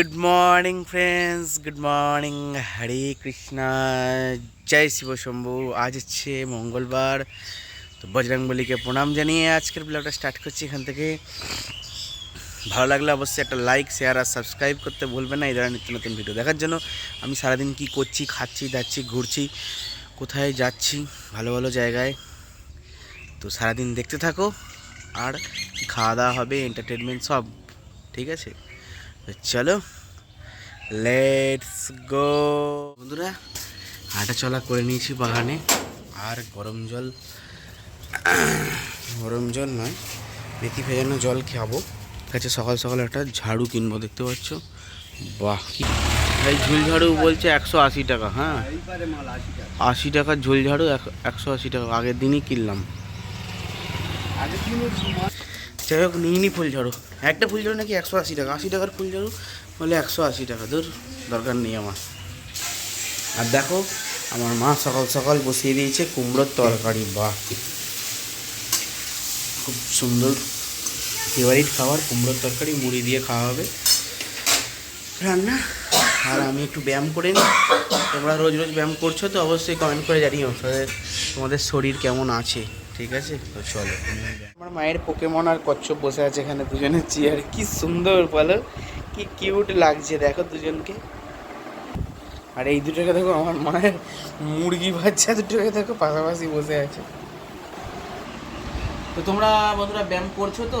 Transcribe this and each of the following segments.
Good morning friends good morning Hare Krishna জয় শিব শম্ভু আজ হচ্ছে মঙ্গলবার। তো বজরংবলীকে প্রণাম জানিয়ে আজকের ব্লগটা স্টার্ট করছি এখান থেকে। ভালো লাগলে অবশ্যই একটা লাইক শেয়ার আর সাবস্ক্রাইব করতে ভুলবেন না। এই ধরনের নিত্য নতুন ভিডিও দেখার জন্য আমি সারাদিন কি করছি, খাচ্ছি, যাচ্ছি, ঘুরছি, কোথায় যাচ্ছি, ভালো ভালো জায়গায়। তো সারাদিন দেখতে থাকো। আর খাওয়া দাওয়া হবে এন্টারটেনমেন্ট সব, ঠিক আছে? চলো লেটস গো বন্ধুরা, হাঁটা চলা করে নিয়েছি বাগানে। আর গরম জল গরম জল নয়, মেথি ভেজানো জল খাব। কাছে সকাল সকাল একটা ঝাড়ু কিনবো, দেখতে পাচ্ছ? বাহ, কি ঝুল ঝাড়ু বলছে একশো আশি টাকা হ্যাঁ? আশি টাকার ঝুল ঝাড়ু এক- একশো আশি টাকা, আগের দিনই কিনলাম। যাই হোক নিয়ে নি ফুল ঝাড়ু। একটা ফুল ঝাড়ু নাকি একশো আশি টাকা? আশি টাকার ফুল ঝাড়ু? বলে একশো আশি টাকা। দূর দরকার নেই আমার। আর দেখো, আমার মা সকাল সকাল বসিয়ে দিয়েছে কুমড়োর তরকারি। বাহ! খুব সুন্দর ফেভারিট খাবার, কুমড়োর তরকারি, মুড়ি দিয়ে খাওয়া হবে। রান্না? আর আমি একটু ব্যায়াম করে নিই। তোমরা রোজ রোজ ব্যায়াম করছ তো অবশ্যই কমেন্ট করে জানিও। তোমাদের শরীর কেমন আছে? ঠিক আছে? তো চলো। আমার মায়ের পোকেমন আর কচ্ছপ বসে আছে এখানে দুজনের চেয়ার। কি সুন্দর বলো? কি কিউট লাগছে, দেখো দুজনকে। আর এই দুটোকে দেখো, আমার মায়ের মুরগি বাচ্চা দুটোকে দেখো পাশাপাশি বসে আছে। তো তোমরা বন্ধুরা ব্যায়াম করছ তো?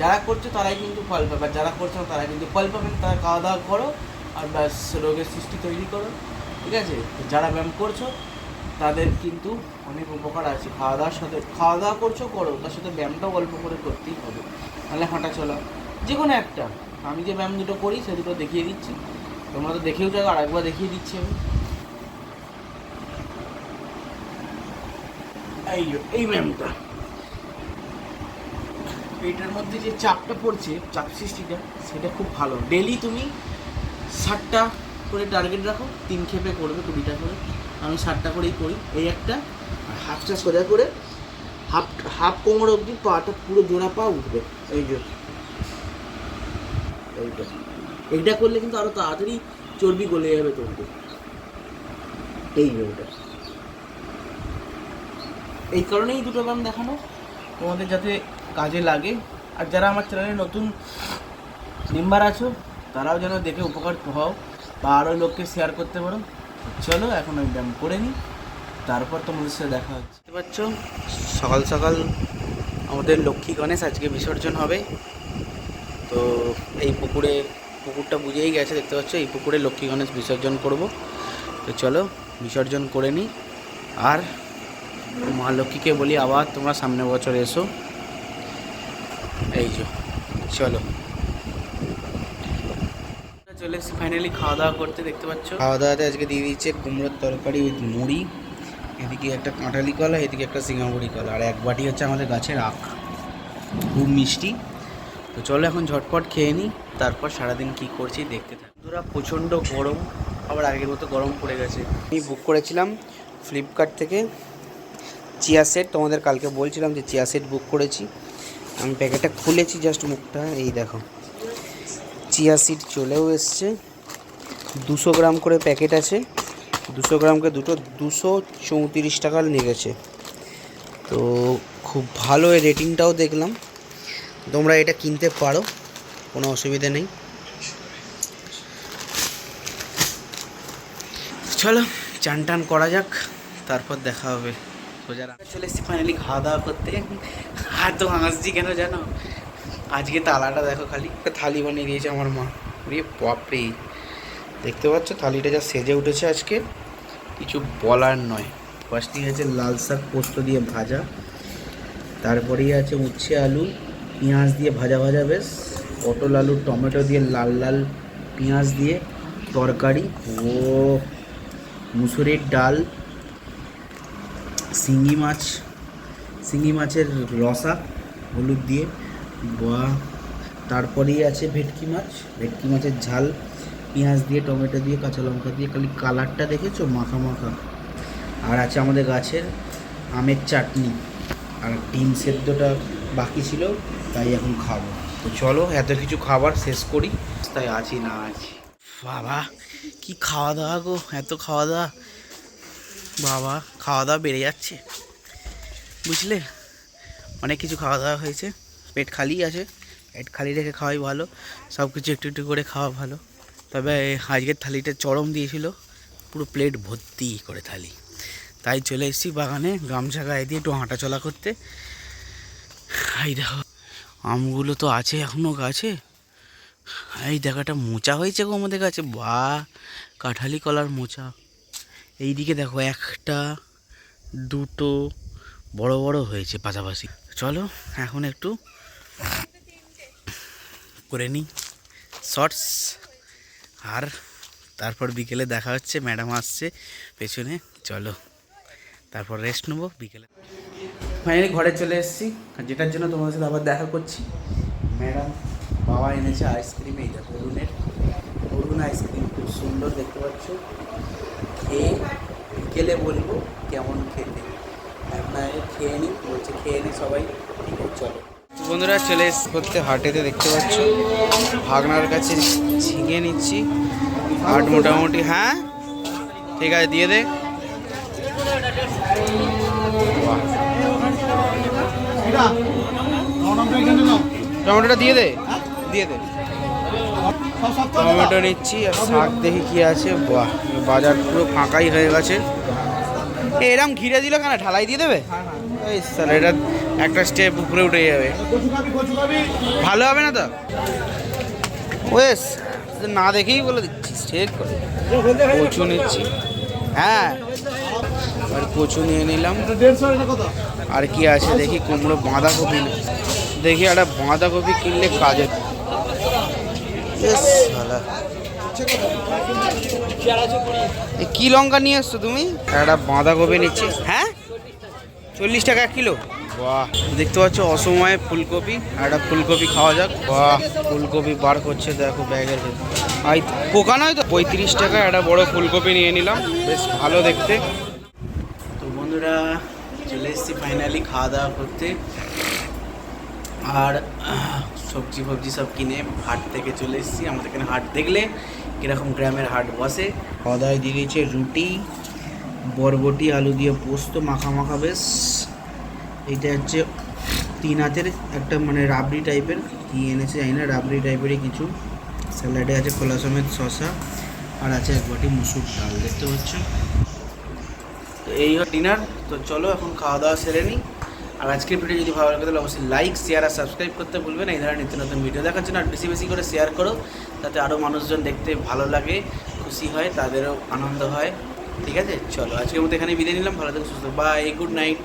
যারা করছ তারাই কিন্তু ফল পাবে, আর যারা করছ না তারা কিন্তু ফল পাবে। তারা খাওয়া দাওয়া করো, আর ব্যাস রোগের সৃষ্টি তৈরি করো, ঠিক আছে? যারা ব্যায়াম করছ তাদের কিন্তু অনেক উপকার আছে। খাওয়া দাওয়ার সাথে খাওয়া দাওয়া করছ, করো। তার সাথে ব্যায়ামটাও অল্প করে করতেই হবে। নাহলে হাঁটা চলা। যে কোনো একটা। আমি যে ব্যায়াম দুটো করি, সে দুটো দেখিয়ে দিচ্ছি। তোমরা তো দেখেও যাও আর একবার দেখিয়ে দিচ্ছি আমি। এই এই ব্যায়ামটা। এইটার মধ্যে যে চাপটা পড়ছে, চাপ সৃষ্টিটা, সেটা খুব ভালো। ডেলি তুমি ষাটটা করে টার্গেট রাখো, তিন খেপে করবে কুড়িটা করে। আমি ষাটটা করেই করি, এই একটা। আর হাফটা সোজা করে হাফ হাফ কোমর অবধি পাটা পুরো জোড়া পা উঠবে, এই যে। এইটা। এইটা করলে কিন্তু আরও তাড়াতাড়ি চর্বি গলে যাবে তোমাকে এই ওটা এই কারণেই দুটো ব্যায়াম দেখানো, তোমাদের যাতে কাজে লাগে। আর যারা আমার চ্যানেলে নতুন মেম্বার আছো, তারাও যেন দেখে উপকার হও বা আরও লোককে শেয়ার করতে পারো। চলো, এখন আমি ব্যায়াম করে নিই। তারপর তোমাদের সাথে দেখা হচ্ছে। পাচ্ছ? সকাল সকাল আমাদের লক্ষ্মী গণেশ আজকে বিসর্জন হবে। তো এই পুকুরে, পুকুরটা বুঝেই গেছে, দেখতে পাচ্ছ? এই পুকুরে লক্ষ্মী গণেশ বিসর্জন করব। তো চলো, বিসর্জন করে নিই। আর মা লক্ষ্মীকে বলি, আবার তোমরা সামনের বছর এসো। এই যে, চলো। চলে এসেছি ফাইনালি খাওয়া দাওয়া করতে, দেখতে পাচ্ছ? খাওয়া দাওয়াতে আজকে দিয়ে দিচ্ছে কুমড়োর তরকারি উইথ মুড়ি, এদিকে একটা কাঁঠালি কলা, এদিকে একটা সিঙ্গাপুরি কলা, আর এক বাটি হচ্ছে আমাদের গাছের আখ। খুব মিষ্টি। তো চলো এখন ঝটপট খেয়ে নিই তারপর সারাদিন কি করছি দেখতে থাকি। বন্ধুরা, প্রচণ্ড গরম, আবার আগের মতো গরম পড়ে গেছে। আমি বুক করেছিলাম ফ্লিপকার্ট থেকে চিয়া সেট তোমাদের কালকে বলছিলাম যে চিয়া সেট বুক করেছি। আমি প্যাকেটটা খুলেছি জাস্ট মুখটা, এই দেখো। চিয়া সিড চলেও এসছে। দুশো গ্রাম করে প্যাকেট আছে। দুশো গ্রামকে দুটো দুশো চৌত্রিশ টাকার লেগেছে। তো খুব ভালো এর রেটিংটাও দেখলাম। তোমরা এটা কিনতে পারো, কোনো অসুবিধা নেই। চলো, চান টান করা যাক, তারপর দেখা হবে। চলে এসেছি ফাইনালি খাওয়া দাওয়া করতে। আর তো হাসছি কেন জানো? আজকে তালাটা দেখো খালি। একটা থালি বানিয়ে দিয়েছে আমার মা। রে বাপরে। দেখতে পাচ্ছ? থালিটা যা সেজে উঠেছে আজকে। কিছু বলার নয়। ফার্স্টে আছে লাল শাক পোস্ত দিয়ে ভাজা। তারপরেই আছে উচ্ছে আলু, পেঁয়াজ দিয়ে ভাজা ভাজা বেশ। পটল আলু, টমেটো দিয়ে লাল লাল পেঁয়াজ দিয়ে তরকারি। ও, মুসুরির ডাল, শিঙি মাছ। শিঙি মাছের রসা, হলুদ দিয়ে বা তারপরেই আছে ভেটকি মাছ। ভেটকি মাছের ঝাল, পেঁয়াজ দিয়ে, টমেটো দিয়ে, কাঁচা লঙ্কা দিয়ে, খালি কালারটা দেখেছ? মাখা মাখা। আর আছে আমাদের গাছের আমের চাটনি। আর ডিম সেদ্ধটা বাকি ছিল, তাই এখন খাব। তো চলো, এত কিছু খাবার শেষ করি। তাই আছি না আছি। বাবা, কি খাওয়া দাওয়া গো? এত খাওয়া দাওয়া বাবা খাওয়া দাওয়া বেড়ে যাচ্ছে। বুঝলে? অনেক কিছু খাওয়া দাওয়া হয়েছে। পেট খালি আছে, পেট খালি রেখে খাওয়াই ভালো সব কিছু একটু একটু করে খাওয়া ভালো। তবে আজকের থালিটা চরম দিয়েছিল, পুরো প্লেট ভর্তি করে থালি। তাই চলে এসেছি বাগানে, গামছা গায়ে দিয়ে একটু হাঁটা চলা করতে। এই দেখো, আমগুলো তো আছে এখনও গাছে। এই দেখাটা মোচা হয়েছে গো আমাদের কাছে বা কাঁঠালি কলার মোচা। এইদিকে দেখো, একটা, দুটো, বড় বড় হয়েছে পাশাপাশি। চলো, এখন একটু করে নিই। শর্টস। আর তারপর বিকেলে দেখা হচ্ছে, ম্যাডাম আসছে পেছনে। চলো, তারপর রেস্ট নেব বিকেলে। ফাইনালি ঘরে চলে এসেছি। যেটার জন্য তোমাদের সাথে আবার দেখা করছি, ম্যাডাম বাবা এনেছে আইসক্রিম এই দেখো অরুণের। অরুণ আইসক্রিম খুব সুন্দর, দেখতে পাচ্ছ? খেয়ে বিকেলে বলব কেমন খেতে। আগে খেয়ে নিই, বলছে খেয়ে নি সবাই। ঠিক আছে, চলো। বন্ধুরা চলে করতে হাটেতে দেখতে পাচ্ছ। ভাগনার কাছে ঝিঙে নিচ্ছি। হাট মোটামুটি হ্যাঁ? ঠিক আছে, দিয়ে দে। টমেটোটা দিয়ে দে। দিয়ে দে। টমেটো নিচ্ছি আর শাক দেখি কি আছে। বাহ, বাজার পুরো ফাঁকাই হয়ে গেছে। এরম ঘিরে দিল কেন? ঢালাই দিয়ে দেবে? এই স্যার, এটা একটা স্টেপ উপরে উঠে যাবে। ভালো হবে না তো? ওয়েস না দেখেই বলে দিচ্ছিস ঠিক করে। কচু নিচ্ছি। হ্যাঁ আর কচু নিয়ে নিলাম। আর কি আছে, দেখি কুমড়ো বাঁধাকপি। দেখি একটা বাঁধাকপি কিনলে কাজে কি লঙ্কা নিয়ে এসছো তুমি? একটা বাঁধাকপি নিচ্ছি। হ্যাঁ? চল্লিশ টাকা কিলো। বাহ। দেখতে পাচ্ছ অসময়ে ফুলকপি একটা ফুলকপি খাওয়া যাক। বাহ। ফুলকপি বার করছে দেখো ব্যাগের আই পোকা নয় তো? পঁয়ত্রিশ টাকা একটা বড় ফুলকপি নিয়ে নিলাম। বেশ ভালো দেখতে। তো বন্ধুরা চলে এসেছি ফাইনালি খাওয়া দাওয়া করতে। আর সবজি ফবজি সব কিনে হাট থেকে চলে এসেছি। আমাদের এখানে হাট দেখলে কীরকম গ্রামের হাট বসে। খাওয়া দাওয়ায় দিয়ে দিয়েছে রুটি বরবটি আলু দিয়ে পোস্ত মাখা মাখা, বেশ। এইটা হচ্ছে তিন হাতের একটা মানে রাবড়ি টাইপের। কি এনেছে জানি না, রাবড়ি টাইপেরই কিছু। স্যালাডে আছে খোলা সমেত শশা আর আছে এক বাটি মুসুর ডাল, দেখতে পাচ্ছ? তো এই ডিনার তো চলো এখন খাওয়া দাওয়া সেরে নিই। আর আজকের ভিডিও যদি ভালো লাগে তাহলে অবশ্যই লাইক শেয়ার আর সাবস্ক্রাইব করতে ভুলবেন এই ধরনের নিত্য নতুন ভিডিও দেখার জন্য আর বেশি বেশি করে শেয়ার করো। তাতে আরও মানুষজন দেখতে ভালো লাগে, খুশি হয়, তাদেরও আনন্দ হয়। ঠিক আছে? চলো আজকের মতো এখানে বিদায় নিলাম। ভালো থেকো সুস্থ বাই গুড নাইট